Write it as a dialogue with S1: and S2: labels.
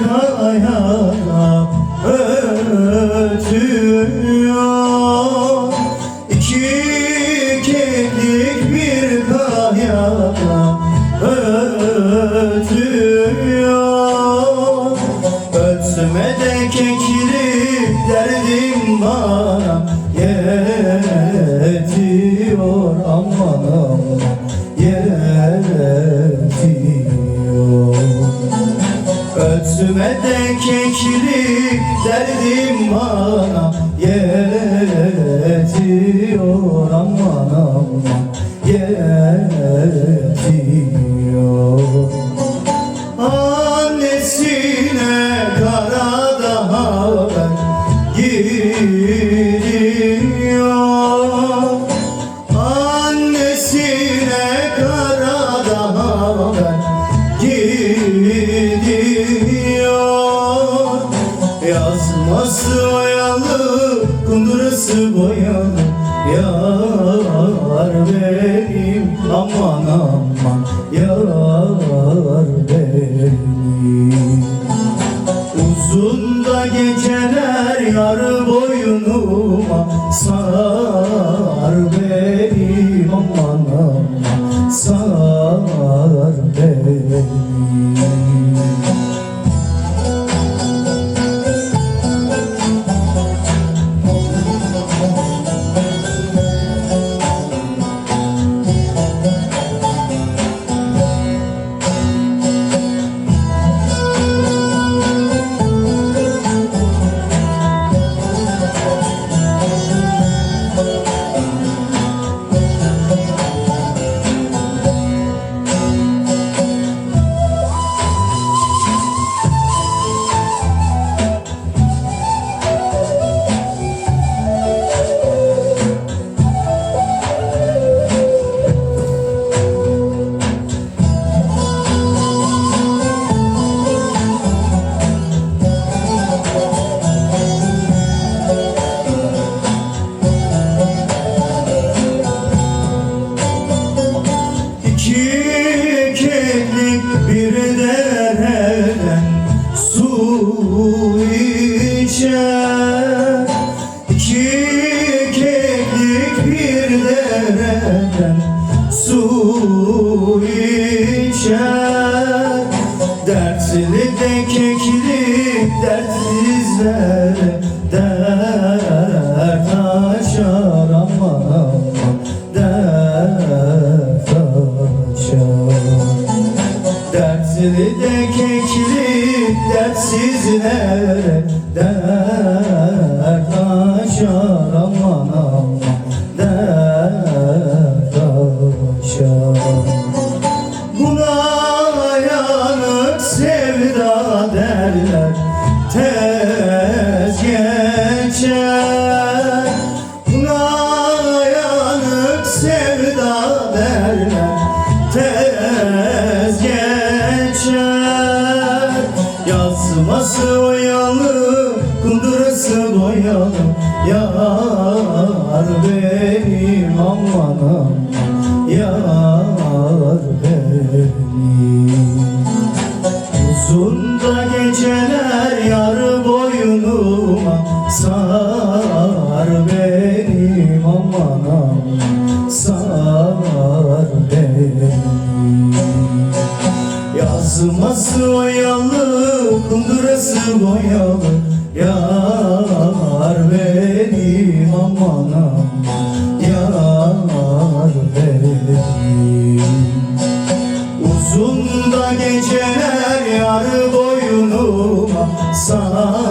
S1: bir Keklik derdim bana Yazması oyalı, kundurası boyalı. Yar benim, aman aman. Yar benim. Uzun da geceler yar boynuma Sar bir dereden su içer. İki keklik bir dereden su içer. Dertli de keklik dertsizlere dert açar sevda derler Tez geçer. Buna yanık sevda derler Tez geçer. Yazması oyalı Kundurası boyalı Yar benim aman Yar Uzun da geceler yar boynuma Sar benim aman Sar benim. Yazması oyalı, kundurası boyalı Yar benim aman aman Yar benim. Uzun da geceler yar boynuma Sar